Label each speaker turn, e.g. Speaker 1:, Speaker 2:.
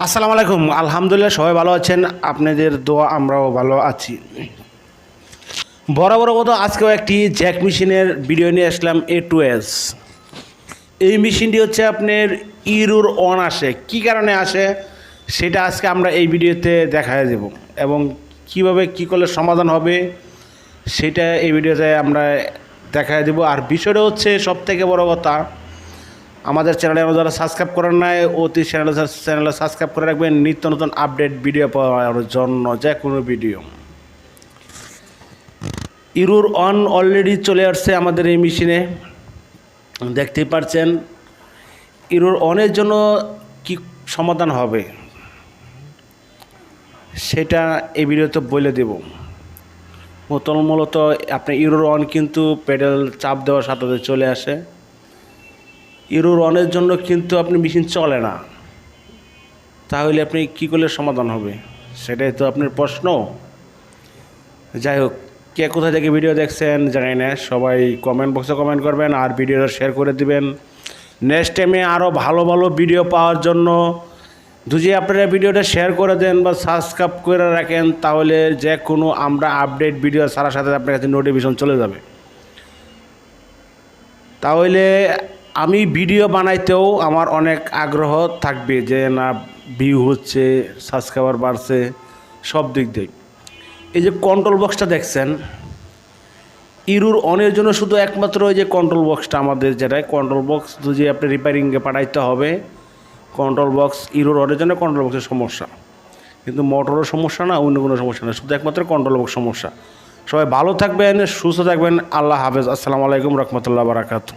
Speaker 1: আসসালামু আলাইকুম। আলহামদুলিল্লাহ সবাই ভালো আছেন। আপনাদের দোয়া আমরাও ভালো আছি। বড় বড় মতো আজকেও একটি জ্যাক মেশিনের ভিডিও নিয়ে আসলাম এ টু এস এই মেশিনটি হচ্ছে আপনার ইরুর অন আসে। কি কারণে আসে? সেটা আজকে আমরা এই ভিডিওতে দেখা দেব এবং কীভাবে কি করলে সমাধান হবে সেটা এই ভিডিওতে আমরা দেখা দেব। আর বিষয়টা হচ্ছে সব থেকে বড় কথা আমাদের চ্যানেলে যারা সাবস্ক্রাইব করেন নাই, অতি চ্যানেলে চ্যানেলে সাবস্ক্রাইব করে রাখবেন, নিত্য নতুন আপডেট ভিডিও পাওয়ার জন্য যে কোনো ভিডিও ইরুর অন অলরেডি চলে আসছে আমাদের এই মেশিনে দেখতেই পাচ্ছেন ইরুর অনের জন্য কি সমাধান হবে? সেটা এই ভিডিওতে বলে দেব। মূলত আপনি ইরোর অন কিন্তু পেডেল চাপ দেওয়ার সাথে চলে আসে। ইরোর অনের জন্য কিন্তু আপনি মেশিন চলে না। তাহলে আপনি কী করলে সমাধান হবে? সেটাই তো আপনার প্রশ্ন। যাই হোক, কে কোথা থেকে ভিডিও দেখছেন জানি না, সবাই কমেন্ট বক্সে কমেন্ট করবেন আর ভিডিওটা শেয়ার করে দিবেন। নেক্সট টাইমে আরও ভালো ভালো ভিডিও পাওয়ার জন্য যদি আপনারা ভিডিওটা শেয়ার করে দেন বা সাবস্ক্রাইব করে রাখেন, তাহলে যে কোনো আমরা আপডেট ভিডিও সারার সাথে আপনার কাছে নোটিফিকেশন চলে যাবে। তাহলে আমি ভিডিও বানাইতেও আমার অনেক আগ্রহ থাকবে যে না ভিউ হচ্ছে সাবস্ক্রাইবার বাড়ছে, সব দিক দিয়ে। এই যে কন্ট্রোল বক্সটা দেখছেন, ইরুর অনের জন্য শুধু একমাত্র ওই যে কন্ট্রোল বক্সটা আমাদের যেটা কন্ট্রোল বক্স যদি আপনি রিপেয়ারিংয়ে পাঠাইতে হবে কন্ট্রোল বক্স ইরোর অনের জন্য কন্ট্রোল বক্সের সমস্যা। কিন্তু মোটরের সমস্যা না, অন্য কোনো সমস্যা না, শুধু একমাত্র কন্ট্রোল বক্স সমস্যা। সবাই ভালো থাকবেন, সুস্থ থাকবেন, আল্লাহ হাফেজ। আসসালামু আলাইকুম রহমতুল্লাহ বারাকাতু